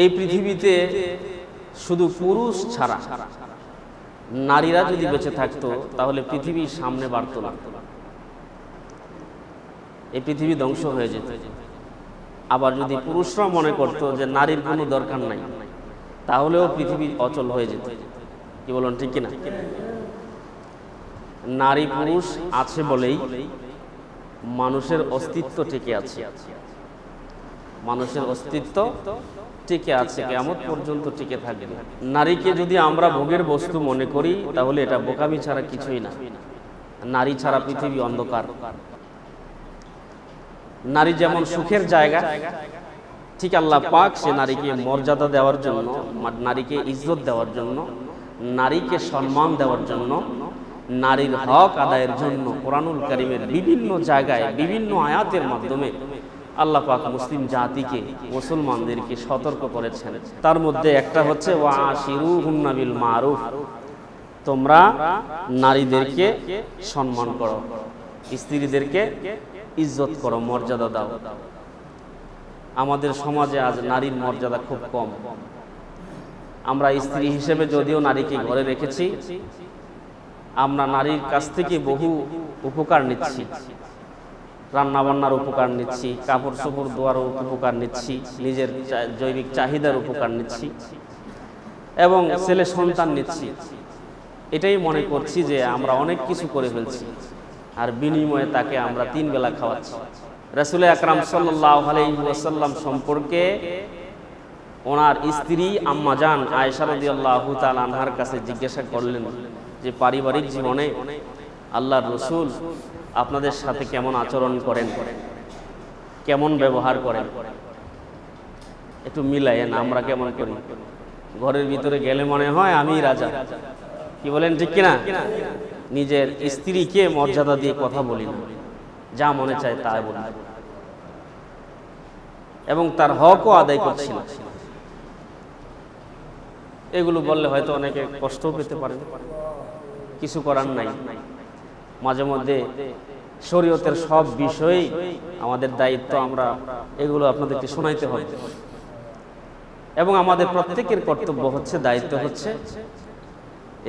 এই পৃথিবীতে শুধু পুরুষ ছাড়া নারীরা যদি বেঁচে থাকতো, তাহলে পৃথিবীর সামনে বাড়ত না। এই পৃথিবী ধ্বংস হয়ে যেত। আবার যদি পুরুষরা মনে করতো যে নারীর কোনো দরকার নাই, তাহলেও পৃথিবী অচল হয়ে যেত। কি বলুন, ঠিক কিনা? নারী পুরুষ আছে বলেই মানুষের অস্তিত্ব টিকে আছে। মানুষের অস্তিত্ব টিকে আছে কেমন পর্যন্ত টিকে থাকবে। নারীকে যদি আমরা ভোগের বস্তু মনে করি তাহলে এটা বোকামি ছাড়া কিছুই না। নারী ছাড়া পৃথিবী অন্ধকার। নারী যেমন সুখের জায়গা ঠিক আল্লাহ পাক সে নারীকে মর্যাদা দেওয়ার জন্য নারীকে ইজ্জত দেওয়ার জন্য নারীকে সম্মান দেওয়ার জন্য নারীর হক আদায়ের জন্য কোরআনুল করিমের বিভিন্ন জায়গায় বিভিন্ন আয়াতের মাধ্যমে আল্লাহ পাক মুসলিম জাতিকে, মুসলমানদেরকে সতর্ক করেছেন। তার মধ্যে একটা হচ্ছে মারুফ। তোমরা নারীদেরকে সম্মান করো, স্ত্রীদেরকে ইজ্জত করো, মর্যাদা দাও। আমাদের সমাজে আজ নারীর মর্যাদা খুব কম। আমরা স্ত্রী হিসেবে যদিও নারীকে ঘরে রেখেছি, আমরা নারীর কাছ থেকে বহু উপকার নিচ্ছি। রান্না বান্নার উপকার নিচ্ছি কাপড় চোপড় দোয়ার উপকার নিচ্ছি, নিজের জৈবিক চাহিদার উপকার নিচ্ছি এবং ছেলে সন্তান নিচ্ছি। এটাই মনে করছি যে আমরা অনেক কিছু করে ফেলছি আর বিনিময়ে তাকে আমরা তিন বেলা খাওয়াচ্ছি। রাসুল আকরাম সাল্লাহ সম্পর্কে ওনার স্ত্রী আম্মাজান আয়সারদি আল্লাহ আনহার কাছে জিজ্ঞাসা করলেন যে পারিবারিক জীবনে আল্লাহর রসুল আপনাদের সাথে কেমন আচরণ করেন? কেমন ব্যবহার করেন? একটু মিলাইয়েন আমরা কেমন করি? ঘরের ভিতরে গেলে মনে হয় আমি রাজা। কি বলেন ঠিক কিনা? নিজের স্ত্রীকে মর্যাদা দিয়ে কথা বলি না। যা মনে চায় তাই বলি। এবং তার হকও আদায় করছি না। এগুলো বললে হয়তো অনেকে কষ্টও পেতে পারেন। কিছু করার নাই। মাঝে মধ্যে শরীয়তের সব বিষয়েই আমাদের দায়িত্ব আমরা এগুলো আপনাদেরকে শোনাইতে হবে। এবং আমাদের প্রত্যেকের কর্তব্য হচ্ছে, দায়িত্ব হচ্ছে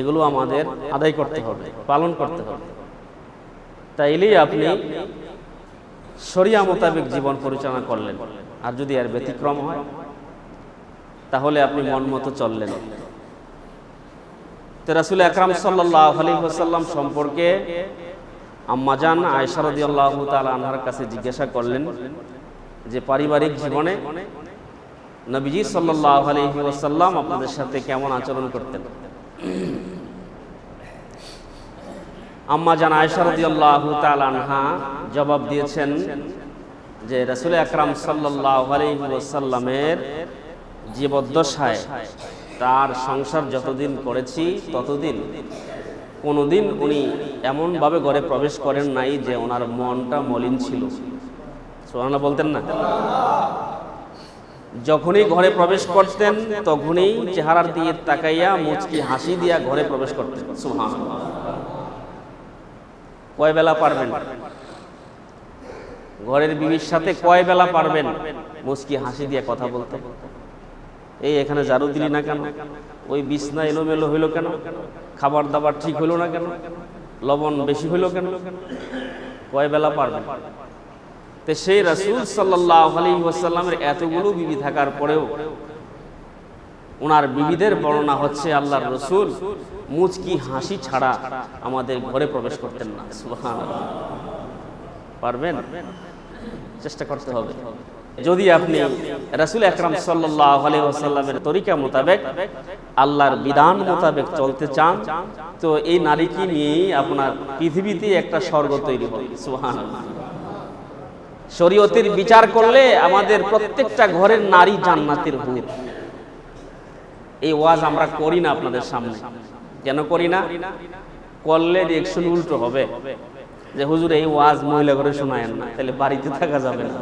এগুলো আমাদের আদায় করতে হবে, পালন করতে হবে। তাইলেই আপনি শরিয়া মোতাবেক জীবন পরিচালনা করলেন। আর যদি এর ব্যতিক্রম হয়, তাহলে আপনি মন মতো চললেন। তো রাসুল আকরাম সাল্লাহ আলী ওসাল্লাম সম্পর্কে আম্মাজান আয়সারদি আল্লাহ আনহার কাছে জিজ্ঞাসা করলেন যে পারিবারিক জীবনে নবীজি সাল্লাহ আলী আপনাদের সাথে কেমন আচরণ করতেন? আম্মা জান আয়সারদি আল্লাহ আনহা জবাব দিয়েছেন যে রাসুল আকরাম সাল্লাহ আলী জীবদ্দশায় তার সংসার যতদিন করেছি, ততদিন। কোনোদিন উনি এমনভাবে ঘরে প্রবেশ করেন নাই যে ওনার মনটা মলিন ছিল। সোহানা বলতেন না? যখনই ঘরে প্রবেশ করতেন, তখনই চেহারার দিয়ে তাকাইয়া মুচকি হাসি দিয়া ঘরে প্রবেশ করতেন। সুহান কয় বেলা পারবেন? ঘরের বিবির সাথে কয় বেলা পারবেন? মুচকি হাসি দিয়ে কথা বলতে বলতে এই এখানে জারু দিলি না কেন? ওই বিছনা এলোমেলো হইল কেন? খাবার দাবার ঠিক হইল না কেন? লবণ বেশি হইল কেন? কয় বেলা পারবেন তো সেই রাসুল সাল্লাহ আলী ওয়াসাল্লামের এতগুলো বিবি থাকার পরেও ওনার বিবিদের বর্ণনা হচ্ছে আল্লাহর রসুল, মুচকি হাসি ছাড়া আমাদের ঘরে প্রবেশ করতেন না। পারবেন? চেষ্টা করতে হবে। যদি আপনি রাসুল আকরাম সাল্লাহ আলাইসাল্লামের তরিকা মোতাবেক আল্লাহর বিধান মোতাবেক চলতে চান, তো এই নারীকে নিয়েই আপনার পৃথিবীতে একটা স্বর্গ তৈরি হবে। সুহান শরীয়তের বিচার করলে আমাদের প্রত্যেকটা ঘরের নারী জান্নাতের হুর। এই ওয়াজ আমরা করি না আপনাদের সামনে। কেন করি না? করলে রিয়েকশন উল্টো হবে। যে হুজুর এই ওয়াজ মহিলা ঘরে শোনায়েন না, তাহলে বাড়িতে থাকা যাবে না।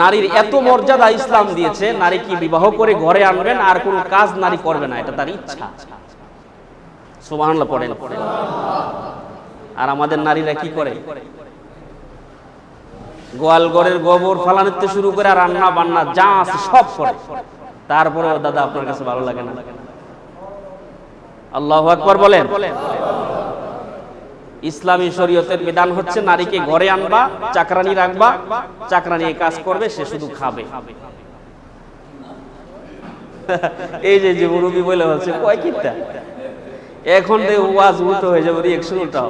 নারীর এত মর্যাদা ইসলাম দিয়েছে, নারী কি বিবাহ করে ঘরে আনবেন আর কোন কাজ নারী করবে না, এটা তার ইচ্ছা। আর আমাদের নারীরা কি করে? গোয়াল ঘরের গোবর ফালানিতে শুরু করে রান্না বান্না যা আছে সব করে। তারপরেও দাদা আপনার কাছে ভালো লাগে না। আল্লাহ আকবর বলেন। ইসলামী শরীয়তের বিধান হচ্ছে নারীকে ঘরে আনবা, চাকরানি রাখবা, চাকরানি কাজ করবে, সে শুধু খাবে। এই যে যে বলে হচ্ছে কয় কিতা? এখন ওয়াজ উল্টো হয়ে যাবে রিয়েকশন উল্টা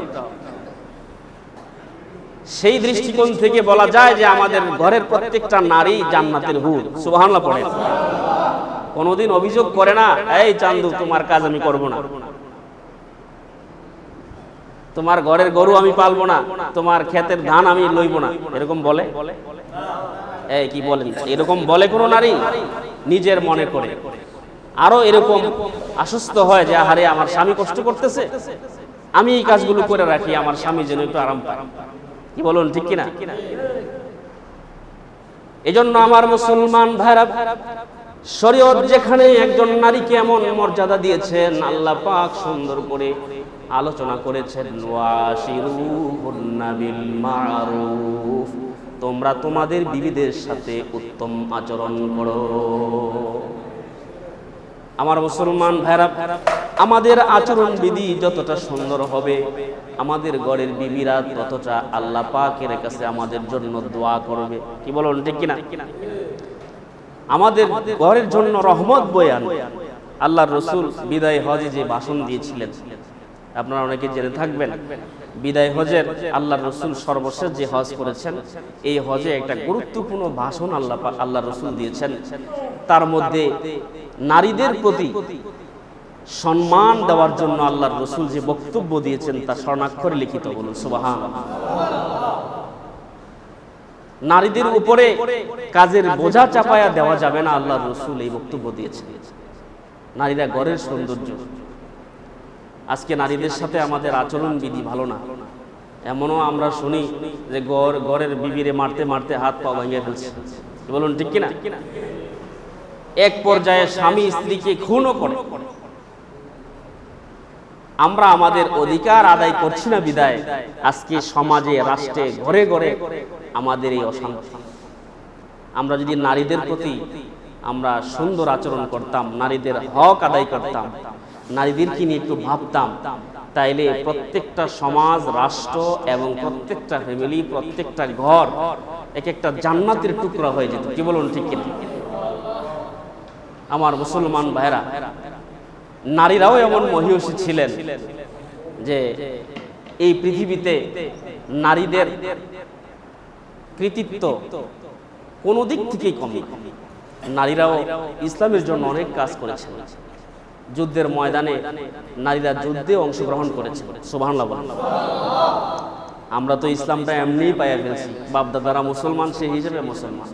সেই দৃষ্টিকোণ থেকে বলা যায় যে আমাদের ঘরের প্রত্যেকটা নারী জান্নাতের হুর সুবহানাল্লাহ পড়ে কোনোদিন অভিযোগ করে না, এই চান্দু, তোমার কাজ আমি করব না। তোমার ঘরের গরু আমি পালবো না, তোমার ক্ষেতের ধান আমি লইব না। এরকম বলে? এই কি বলেন? এরকম বলে কোনো নারী? নিজের মনে করে। আরও এরকম আশ্বস্ত হয় যে, আহারে, আমার স্বামী কষ্ট করতেছে। আমি এই কাজগুলো করে রাখি, আমার স্বামী যেন একটু আরাম পায়। কি বলুন, ঠিক কিনা? এজন্য আমার মুসলমান ভাইরা, শরীয়ত যেখানে একজন নারীকে এমন মর্যাদা দিয়েছেন, আল্লাহ পাক সুন্দর করে আলোচনা করেছেন তোমরা তোমাদের বিবিদের সাথে উত্তম আচরণ করো। আমার মুসলমান ভাইরা, আমাদের আচরণ বিধি যতটা সুন্দর হবে, আমাদের ঘরের বিবিরা ততটা আল্লাহ পাকের কাছে আমাদের জন্য দোয়া করবে। কি বলুন, ঠিক কিনা? আমাদের ঘরের জন্য রহমত বয়ে আনবে আল্লাহর রসুল বিদায় হজে যে ভাষণ দিয়েছিলেন আপনারা অনেকে জেনে থাকবেন, বিদায় হজের আল্লাহ রসুল সর্বশেষ যে হজ করেছেন, এই হজে একটা গুরুত্বপূর্ণ ভাষণ আল্লাহ আল্লাহর রসুল দিয়েছেন। তার মধ্যে নারীদের প্রতি সম্মান দেওয়ার জন্য আল্লাহর রসুল যে বক্তব্য দিয়েছেন, তা স্বর্ণাক্ষরে লিখিত বলুন, সুবাহান। নারীদের উপরে কাজের বোঝা চাপায়া দেওয়া যাবে না, আল্লাহর রসুল এই বক্তব্য দিয়েছেন। নারীরা গড়ের সৌন্দর্য। আজকে নারীদের সাথে আমাদের আচরণ বিধি ভালো না। এমনও আমরা শুনি যে গড়, গড়ের বিবিরে মারতে মারতে হাত পা ভাঙিয়ে ফেলছে। বলুন, ঠিক কিনা? এক পর্যায়ে স্বামী স্ত্রীকে খুনও করে। আমরা আমাদের অধিকার আদায় করছি না বিদায়। আজকে সমাজে, রাষ্ট্রে, ঘরে ঘরে আমাদের এই অশান্তি। আমরা যদি নারীদের প্রতি আমরা সুন্দর আচরণ করতাম, নারীদের হক আদায় করতাম নারীদেরকে নিয়ে একটু ভাবতাম, তাইলে প্রত্যেকটা সমাজ, রাষ্ট্র এবং প্রত্যেকটা ফ্যামিলি প্রত্যেকটা ঘর এক একটা জান্নাতের টুকরা হয়ে যেত। কি বলুন ঠিক কিনা? আমার মুসলমান ভাইরা, নারীরাও এমন মহিষী ছিলেন যে এই পৃথিবীতে নারীদের কৃতিত্ব কোনো দিক থেকেই কম। নারীরাও ইসলামের জন্য অনেক কাজ করেছেন। যুদ্ধের ময়দানে নারীরা যুদ্ধে অংশগ্রহণ করেছেন সুবহানাল্লাহ আমরা তো ইসলামটা এমনিই পাইয়া ফেলছি। বাপদাদারা মুসলমান সেই হিসেবে মুসলমান।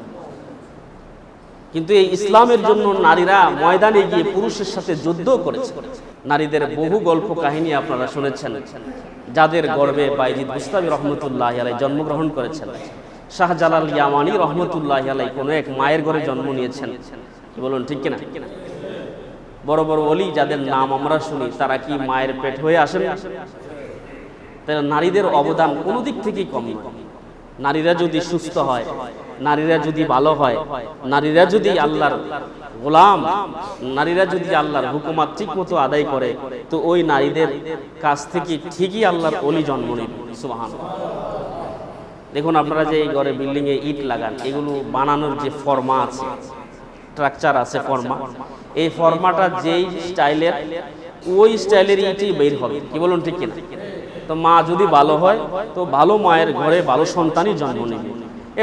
কিন্তু এই ইসলামের জন্য নারীরা ময়দানে গিয়ে পুরুষের সাথে যুদ্ধ করেছে। নারীদের বহু গল্প কাহিনী আপনারা শুনেছেন। যাদের গর্বে বাইজিদ মুস্তাবি রহমতুল্লাহ আলাই জন্মগ্রহণ করেছেন। শাহজালাল ইয়ামানি রহমতুল্লাহ আলাই কোনো এক মায়ের ঘরে জন্ম নিয়েছেন। বলুন, ঠিক কিনা? বড় বড় অলি যাদের নাম আমরা শুনি, তারা কি মায়ের পেট হয়ে আসেন? তাই নারীদের অবদান কোনো দিক থেকেই কম নারীরা যদি সুস্থ হয়, নারীরা যদি ভালো হয়, নারীরা যদি আল্লাহর গোলাম, নারীরা যদি আল্লাহর হুকুমাত ঠিক মতো আদায় করে, তো ওই নারীদের কাছ থেকে ঠিকই আল্লাহর অলি জন্ম নেবে। সুবাহান দেখুন আপনারা যে এই ঘরে বিল্ডিংয়ে ইট লাগান, এগুলো বানানোর যে ফর্মা আছে স্ট্রাকচার আছে ফর্মা এই ফর্মাটা যেই স্টাইলের ওই স্টাইলের ইটই বের হবে। কি বলুন ঠিক কিনা? তো মা যদি ভালো হয় তো ভালো মায়ের ঘরে ভালো সন্তানই জন্ম নেবে।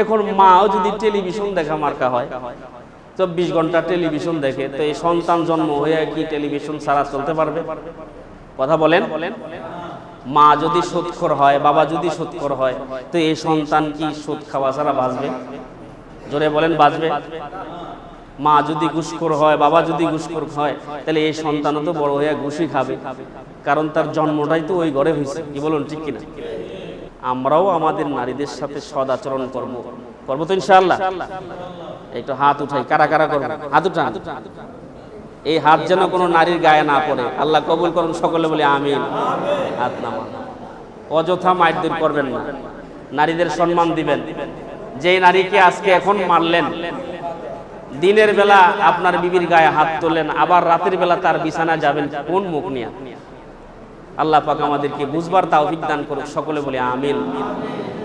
এখন মাও যদি টেলিভিশন দেখা মার্কা হয় চব্বিশ ঘণ্টা টেলিভিশন দেখে তো এই সন্তান জন্ম হয়ে কি টেলিভিশন ছাড়া চলতে পারবে? কথা বলেন। মা যদি সুৎখর হয় বাবা যদি সুৎখর হয় তো এই সন্তান কি সুদ খাওয়া ছাড়া বাঁচবে? জোরে বলেন বাঁচবে? মা যদি ঘুষখোর হয়, বাবা যদি ঘুষখোর হয়, তাহলে এই সন্তানও তো বড় হয়ে ঘুষি খাবে। কারণ তার জন্মটাই তো ওই ঘরে হয়েছে। কি বলুন, ঠিক কিনা? আমরাও আমাদের নারীদের সাথে সদ আচরণ করব। করব তো ইনশাআল্লাহ? একটু হাত উঠাই, কারা কারা করব? হাত উঠান। এই হাত যেন কোনো নারীর গায়ে না পড়ে। আল্লাহ কবুল করুন, সকলে বলে আমিন। হাত নামা অযথা মাইরদুর করবেন না। নারীদের সম্মান দিবেন। যেই নারীকে আজকে এখন মারলেন দিনের বেলা আপনার বিবির গায়ে হাত তোলেন, আবার রাতের বেলা তার বিছানা যাবেন, কোন মুখ নিয়ে? আল্লাহ পাক আমাদেরকে বুঝবার তাও বিজ্ঞান করুক, সকলে বলে, আমিন।